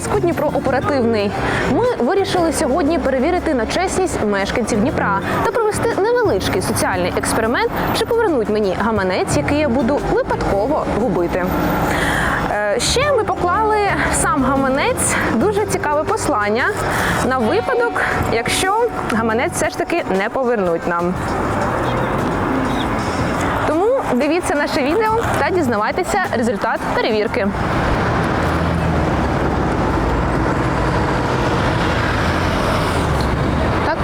зв'язку Дніпро оперативний. Ми вирішили сьогодні перевірити на чесність мешканців Дніпра та провести невеличкий соціальний експеримент, чи повернуть мені гаманець, який я буду випадково губити. Е, Ще ми поклали сам гаманець дуже цікаве послання на випадок, якщо гаманець все ж таки не повернуть нам. Тому дивіться наше відео та дізнавайтеся результат перевірки. Так.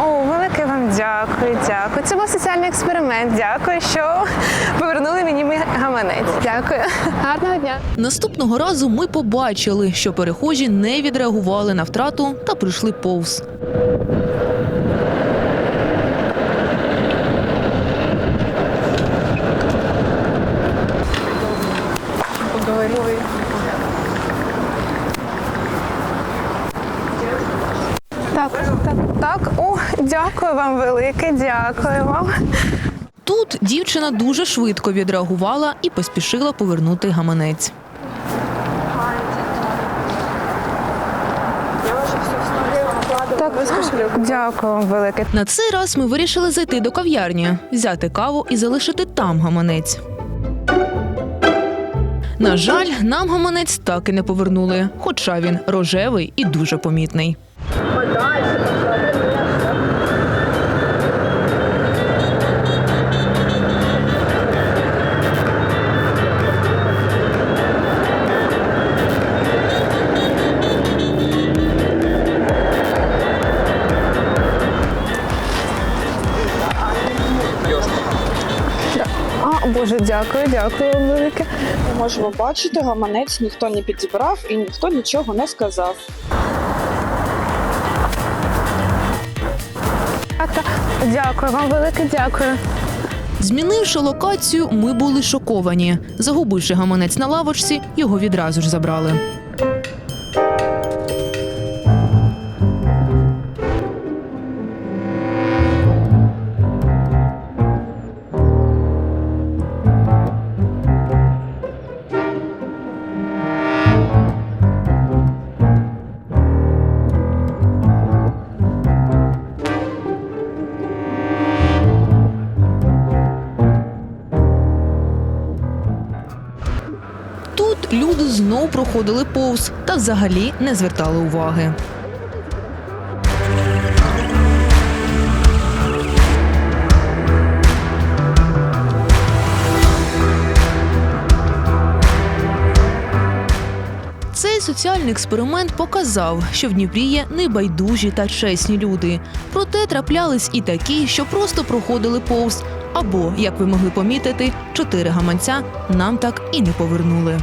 О, велике вам дякую, дякую. Експеримент. Дякую, що повернули мені мій гаманець. Дякую. Гарного дня. Наступного разу ми побачили, що перехожі не відреагували на втрату та прийшли повз. Поговорили. Так, так. О, дякую вам велике, дякую вам. Тут дівчина дуже швидко відреагувала і поспішила повернути гаманець. Так, дякую вам велике. На цей раз ми вирішили зайти до кав'ярні, взяти каву і залишити там гаманець. На жаль, нам гаманець так і не повернули, хоча він рожевий і дуже помітний. Боже, дякую, дякую вам велике. Ми можемо бачити, гаманець ніхто не підібрав і ніхто нічого не сказав. Так, так. Дякую вам велике, дякую. Змінивши локацію, ми були шоковані. Загубивши гаманець на лавочці, його відразу ж забрали. Тут люди знов проходили повз та взагалі не звертали уваги. Цей соціальний експеримент показав, що в Дніпрі є небайдужі та чесні люди. Проте траплялись і такі, що просто проходили повз. Або, як ви могли помітити, чотири гаманця нам так і не повернули.